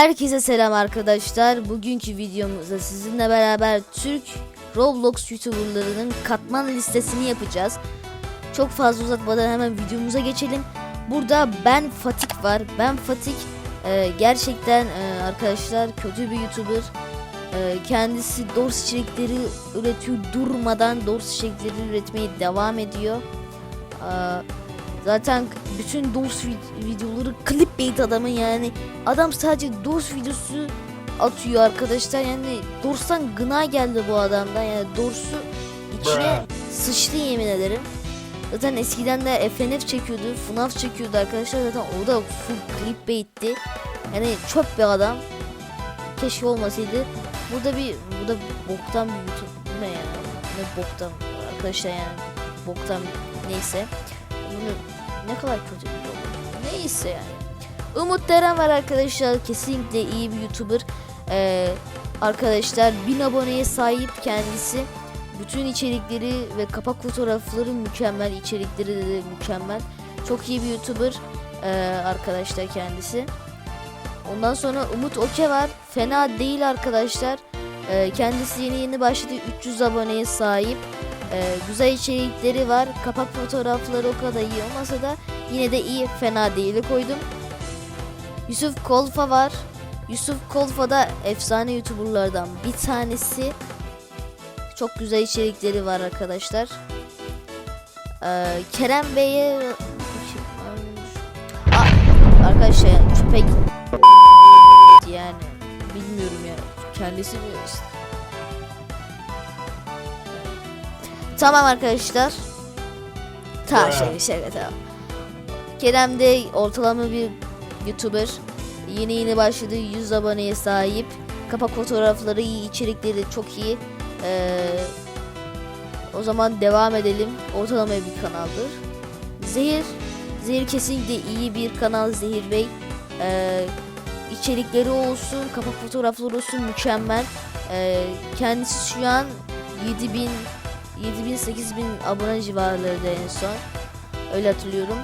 Herkese selam arkadaşlar. Bugünkü videomuzda sizinle beraber Türk Roblox YouTuberlarının katman listesini yapacağız. Çok fazla uzatmadan hemen videomuza geçelim. Burada ben Fatik var. Ben Fatik e, gerçekten e, arkadaşlar kötü bir YouTuber. E, kendisi Dors içerikleri üretiyor. Durmadan Dors içerikleri üretmeye devam ediyor. E, zaten bütün vid- videoları clickbait adamın yani Adam sadece Dors videosu atıyor arkadaşlar. Yani Dors'tan gına geldi bu adamdan. Yani Dors'u içine sıçtı yemin ederim. Zaten eskiden de FNF çekiyordu, FNAF çekiyordu arkadaşlar. Zaten o da full clickbait'ti. Yani çöp bir adam. Keşke olmasaydı. Burada bir burada boktan bir YouTube ne ya? Ne boktan arkadaşlar yani boktan neyse. Bunu ne kadar kötü bir yol. Neyse yani. Umut Deren var arkadaşlar. Kesinlikle iyi bir YouTuber. Ee, arkadaşlar 1000 aboneye sahip kendisi. Bütün içerikleri ve kapak fotoğrafları mükemmel. içerikleri de mükemmel. Çok iyi bir YouTuber ee, arkadaşlar kendisi. Ondan sonra Umut Oke var. Fena değil arkadaşlar. Ee, kendisi yeni yeni başladı. 300 aboneye sahip. Ee, güzel içerikleri var. Kapak fotoğrafları o kadar iyi olmasa da yine de iyi. Fena değil koydum. Yusuf Kolfa var. Yusuf Kolfa da efsane YouTuber'lardan bir tanesi. Çok güzel içerikleri var arkadaşlar. Ee, Kerem Bey'e arkadaşlar yani git- yani bilmiyorum ya kendisi mi Tamam arkadaşlar. Tamam şey şey tamam. Kerem de ortalama bir YouTuber. Yeni yeni başladı. 100 aboneye sahip. Kapak fotoğrafları iyi, içerikleri çok iyi. Ee, o zaman devam edelim. Ortalama bir kanaldır. Zehir. Zehir kesinlikle iyi bir kanal Zehir Bey. Ee, içerikleri olsun, kapak fotoğrafları olsun mükemmel. Ee, kendisi şu an 7000 7000 8000 abone civarlarında en son. Öyle hatırlıyorum.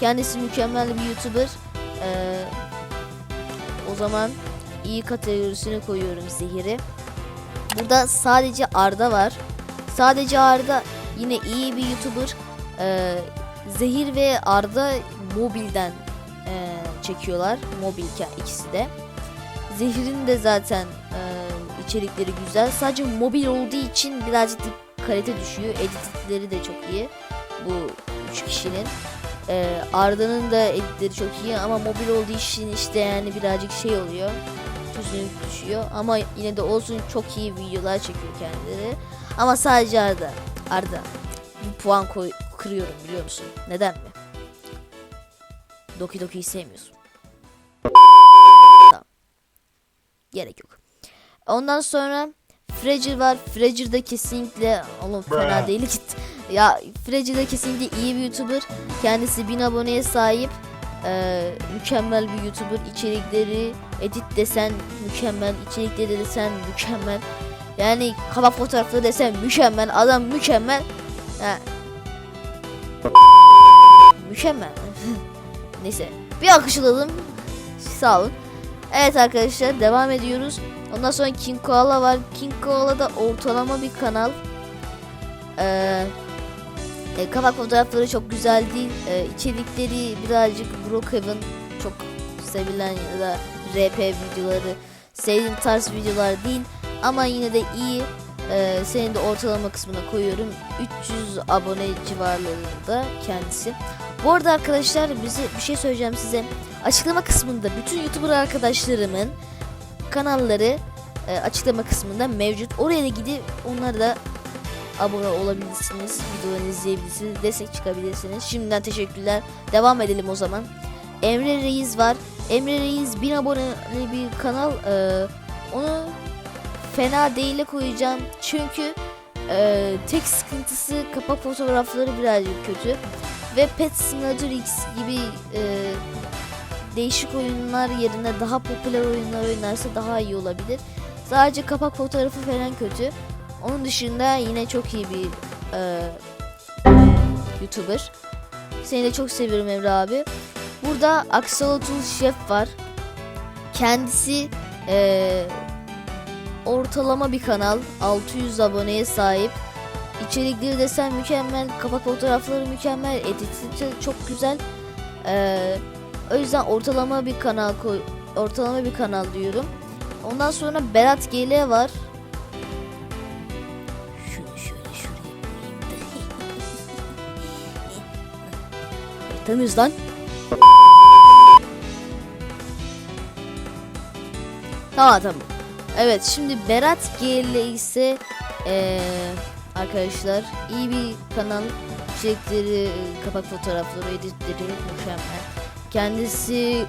Kendisi mükemmel bir YouTuber. Ee, o zaman iyi kategorisine koyuyorum Zehir'i. Burada sadece Arda var. Sadece Arda yine iyi bir YouTuber. Ee, Zehir ve Arda mobilden e, çekiyorlar. Mobilken ikisi de. Zehir'in de zaten e, içerikleri güzel. Sadece mobil olduğu için birazcık kalite düşüyor. Editleri de çok iyi. Bu üç kişinin. Ee, Arda'nın da editleri çok iyi ama mobil olduğu için işte yani birazcık şey oluyor. Çözünürlük düşüyor ama yine de olsun çok iyi videolar çekiyor kendileri. Ama sadece Arda. Arda. Bir puan koy kırıyorum biliyor musun? Neden mi? Doki Doki'yi sevmiyorsun. Gerek yok. Ondan sonra Fragile var. Fragile de kesinlikle oğlum fena değil git. Ya Fragile de kesinlikle iyi bir YouTuber. Kendisi 1000 aboneye sahip. Ee, mükemmel bir YouTuber. İçerikleri, edit desen mükemmel. İçerikleri desen mükemmel. Yani kapak fotoğrafları desen mükemmel. Adam mükemmel. Ha. Mükemmel. Neyse. Bir alkışlayalım. Sağ olun. Evet arkadaşlar devam ediyoruz. Ondan sonra King Koala var. King Koala da ortalama bir kanal. Ee, e, kapak fotoğrafları çok güzel değil. Ee, içerikleri birazcık Brookhaven çok sevilen ya da RP videoları sevdiğim tarz videolar değil. Ama yine de iyi. Ee, senin de ortalama kısmına koyuyorum. 300 abone civarlarında kendisi. Bu arada arkadaşlar bize bir şey söyleyeceğim size. Açıklama kısmında bütün YouTuber arkadaşlarımın kanalları e, açıklama kısmında mevcut. Oraya da gidip onlara da abone olabilirsiniz. Videolarını izleyebilirsiniz. Destek çıkabilirsiniz. Şimdiden teşekkürler. Devam edelim o zaman. Emre Reis var. Emre Reis 1000 aboneli bir kanal. E, onu fena değile koyacağım. Çünkü e, tek sıkıntısı kapak fotoğrafları birazcık kötü. Ve Pet Simulator X gibi e, değişik oyunlar yerine daha popüler oyunlar oynarsa daha iyi olabilir. Sadece kapak fotoğrafı falan kötü. Onun dışında yine çok iyi bir e, YouTuber. Seni de çok seviyorum Emre abi. Burada Axolotl Chef var. Kendisi eee, ortalama bir kanal. 600 aboneye sahip. İçerikleri desen mükemmel. Kapak fotoğrafları mükemmel. Editi de çok güzel. Eee, o yüzden ortalama bir kanal koy ortalama bir kanal diyorum. Ondan sonra Berat GL var. Şunu şöyle şuraya. Tanıyoruz lan. Tamam tamam. Evet şimdi Berat GL ise eee, arkadaşlar iyi bir kanal. İçerikleri, kapak fotoğrafları, editleri mükemmel. Kendisi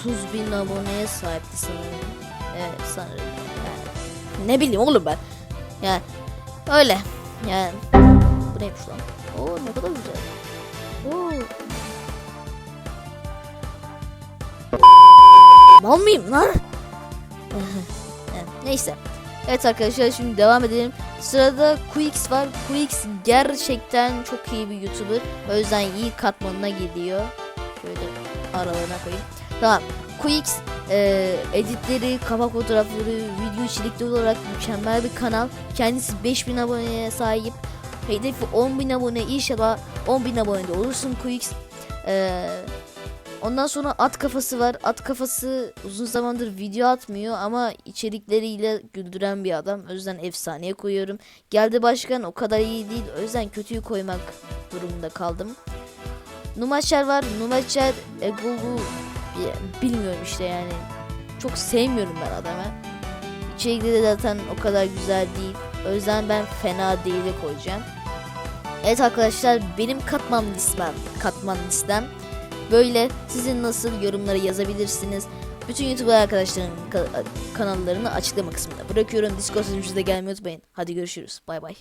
30 bin aboneye sahipti sanırım. Evet sanırım. Yani, ne bileyim oğlum ben. Yani öyle. Yani bu neymiş lan? Oo ne kadar güzel. Oo. Mal mıyım lan? Neyse. Evet arkadaşlar şimdi devam edelim. Sırada QX var. QX gerçekten çok iyi bir YouTuber. O yüzden iyi katmanına gidiyor. Şöyle aralarına koyayım. Tamam. QX e, editleri, kapak fotoğrafları, video içerikleri olarak mükemmel bir kanal. Kendisi 5000 aboneye sahip. Hedefi 10.000 abone. İnşallah 10.000 abonede olursun QX. E, ondan sonra at kafası var. At kafası uzun zamandır video atmıyor ama içerikleriyle güldüren bir adam. O yüzden efsaneye koyuyorum. Geldi başkan o kadar iyi değil. O yüzden kötüyü koymak durumunda kaldım. Numaçer var. Numaçer Egolu bi- bilmiyorum işte yani. Çok sevmiyorum ben adamı. İçerikleri de zaten o kadar güzel değil. O yüzden ben fena değil'i koyacağım. Evet arkadaşlar benim katman listem, katman listem böyle. Sizin nasıl yorumları yazabilirsiniz. Bütün YouTube arkadaşlarımın ka- kanallarını açıklama kısmına bırakıyorum. Discord sunucuda gelmeyi unutmayın. Hadi görüşürüz. Bay bay.